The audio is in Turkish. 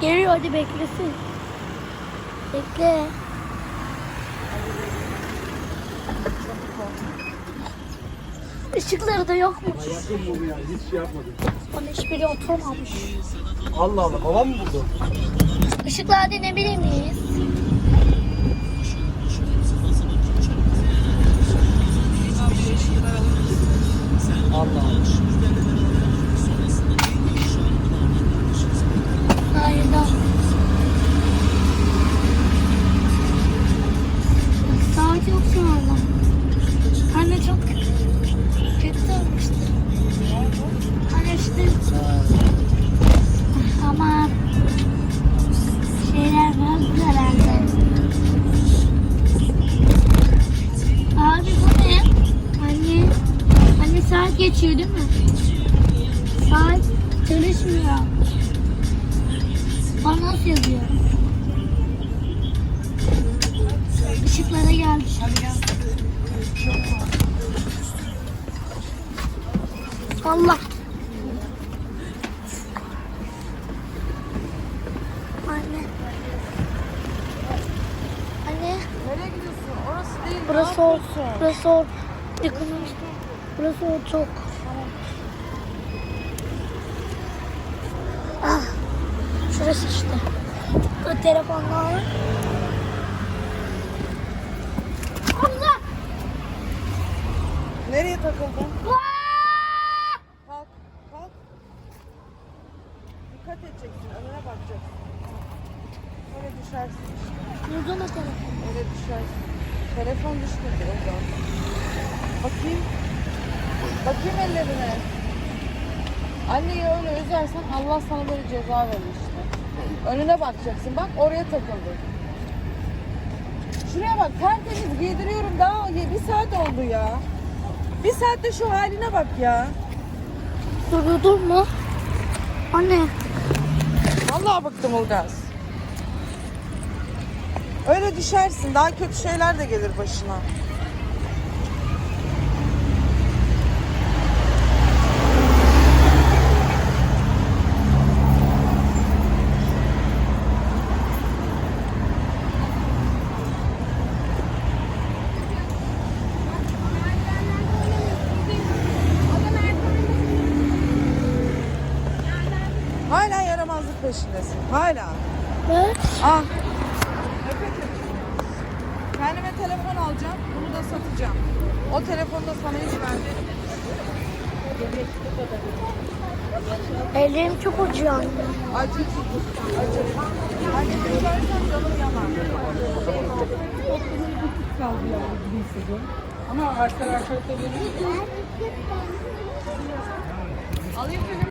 Geliyor hadi beklesin. Bekle. Işıkları da yokmuş. Yakın bu ya. Hiç şey yapmadım. Bana hiçbiri oturmamış. Allah Allah. Babam mı buldu? Işıklar denebilir miyiz? Allah Allah. Saat geçiyor değil mi? Saat çalışmıyor. Bana nasıl yazıyor? Işıklara geldi. Allah. Anne. Anne. Nereye gidiyorsun? Orası değil. Burası o. Burası o. Yakınmış. Burası o çok. Ah. Şurası işte. Bu telefonlar var. Allah! Nereye takıldın? Kalk, kalk. Dikkat edeceksin, önüne bakacaksın. Öyle düşersin işte. Burada mı telefon? Öyle düşersin. Telefon düşmedi oradan. Bakayım. Bakayım ellerine. Anneyi öyle üzersen Allah sana böyle ceza verir işte. Önüne bakacaksın. Bak oraya takıldı. Şuraya bak tertemiz giydiriyorum daha. Bir saat oldu ya. Bir saatte şu haline bak ya. Dur dur mu? Anne. Vallahi bıktım Ilgaz. Öyle düşersin. Daha kötü şeyler de gelir başına. Hala yaramazlık peşindesin. Hala. Ne? Ah. Kendime telefon alacağım. Bunu da satacağım. O telefonu da sana hiç vermem. Ellerim çok acıyor anne. Acı. Acı. Acı düşersem canım yanar. Ama arkadaşlar da veriyor. Alayım?